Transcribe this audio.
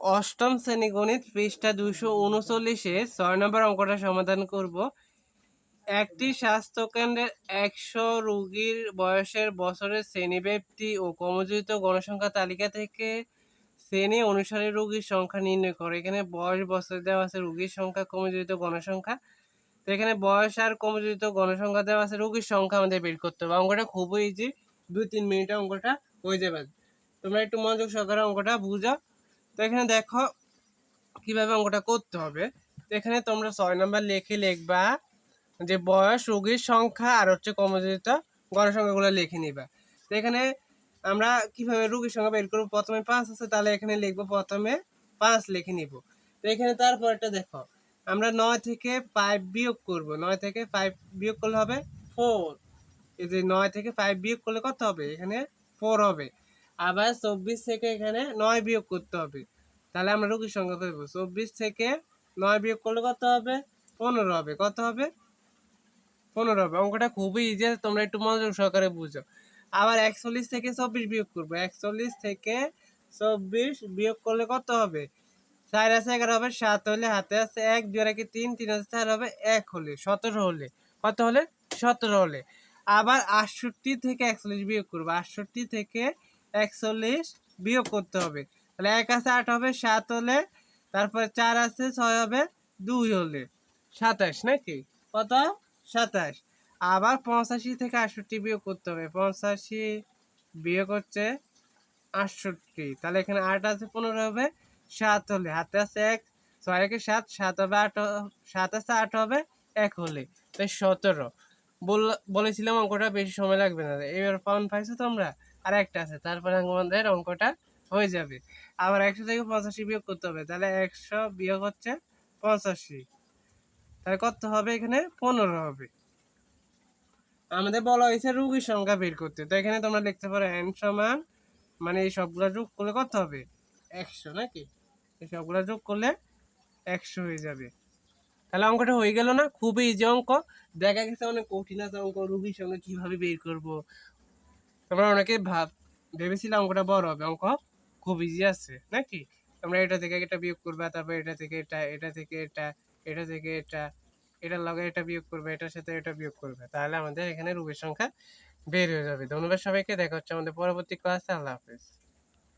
অষ্টম শ্রেণি গণিত পৃষ্ঠা দুশো উনচল্লিশে ছয় নম্বর অঙ্কটা সমাধান করব। একটি স্বাস্থ্যকেন্দ্রের একশো রোগীর বয়সের বছরের শ্রেণীব্যাপ্তি ও কর্মজীবিত গণসংখ্যা তালিকা থেকে শ্রেণি অনুসারে রোগীর সংখ্যা নির্ণয় করে। এখানে বয়স বছর দেওয়া আছে, রোগীর সংখ্যা, কর্মজীবিত গণসংখ্যা। তো এখানে বয়স আর কর্মজীবিত গণসংখ্যা দেওয়া আছে, রোগীর সংখ্যা আমাদের বের করতে হবে। অঙ্কটা খুবই ইজি দুই তিন মিনিটে অঙ্কটা হয়ে যাবে। তোমরা একটু মনোযোগ সহকারে অঙ্কটা বুঝো তো এখানে দেখো কীভাবে অঙ্কটা করতে হবে। তো এখানে তোমরা ছয় নাম্বার লিখে লিখবা যে বয়স, রোগীর সংখ্যা আর হচ্ছে কর্মজীবিত গণসংখ্যাগুলো লিখে নিবা। তো এখানে আমরা কীভাবে রোগীর সংখ্যা বের করব? প্রথমে পাঁচ আছে, তাহলে এখানে লিখব প্রথমে পাঁচ লিখে নিব। তো এখানে তারপরটা দেখো, আমরা নয় থেকে ফাইভ বিয়োগ করব। নয় থেকে ফাইভ বিয়োগ করলে হবে ফোর। এই যে নয় থেকে ফাইভ বিয়োগ করলে কত হবে? এখানে ফোর হবে। আবার চব্বিশ থেকে এখানে নয় বিয়োগ করতে হবে। তাহলে আমরা রোগীর সংখ্যা করব চব্বিশ থেকে নয় বিয়োগ করলে কত হবে? পনেরো হবে। কত হবে? পনেরো হবে। অঙ্কটা খুবই ইজি তোমরা একটু মনোযোগ সহকারে বুঝো। আবার একচল্লিশ থেকে চব্বিশ বিয়োগ করব। একচল্লিশ থেকে চব্বিশ বিয়োগ করলে কত হবে? চার আছে, এগারো হবে, সাত হলে হাতে আছে এক, দুই একে তিন তিন আছে চার হবে এক হলে, সতেরো হলে। কত হলে? সতেরো হলে। আবার আটষট্টি থেকে একচল্লিশ বিয়োগ করব। আটষট্টি থেকে একচল্লিশ বিয়োগ করতে হবে। তাহলে এক আছে আট হবে, সাত হলে তারপর চার আছে ছয় হবে, দুই হলে সাতাশ নাকি? কত? সাতাশ। আবার পঁচাশি থেকে আটষট্টি বিয়োগ করতে হবে। পঁচাশি বিয়োগ হচ্ছে আটষট্টি। তাহলে এখানে আট আছে, পনেরো হবে, সাত হলে। হাতে আছে এক, ছয় একে সাত সাত হবে, আট সাত আছে, আট হবে, এক হলে। তাই সতেরো। বল বলেছিলাম অঙ্কটা, বেশি সময় লাগবে না। এবার পাউন্ড পাইছো তোমরা? আর একটা আছে, তারপরে আমাদের অঙ্কটা হয়ে যাবে। আবার একশো থেকে পঁচাশি বিয়োগ করতে হবে, তাহলে একশো বিয়োগ হচ্ছে পঁচাশি। তাহলে কত হবে এখানে? পনেরো হবে। আমাদের বলা হয়েছে রুগীর সংখ্যা বের করতে। তো এখানে তোমরা লিখতে পারো এন সমান মানে এই সবগুলো যোগ করলে কত হবে? একশো নাকি? এই সবগুলো যোগ করলে একশো হয়ে যাবে। তাহলে অঙ্কটা হয়ে গেল না? খুবই ইজি অঙ্ক। দেখা গেছে অনেক কঠিন আছে অঙ্ক, রুগীর সঙ্গে কীভাবে বের করব? তোমরা অনেকে ভাব, ভেবেছিলাম অঙ্কটা বড় হবে, অঙ্ক খুব ইজি আছে, নাকি? তোমরা এটা থেকে এটা বিয়োগ করবে, তারপর এটা থেকে এটা এটা থেকে এটা এটা থেকে এটা এটা লগে এটা বিয়োগ করবে, এটার সাথে এটা বিয়োগ করবে, তাহলে আমাদের এখানে রোগের সংখ্যা বের হয়ে যাবে। ধন্যবাদ সবাইকে, দেখা হচ্ছে আমাদের পরবর্তী ক্লাসে আল্লাহ হাফেজ।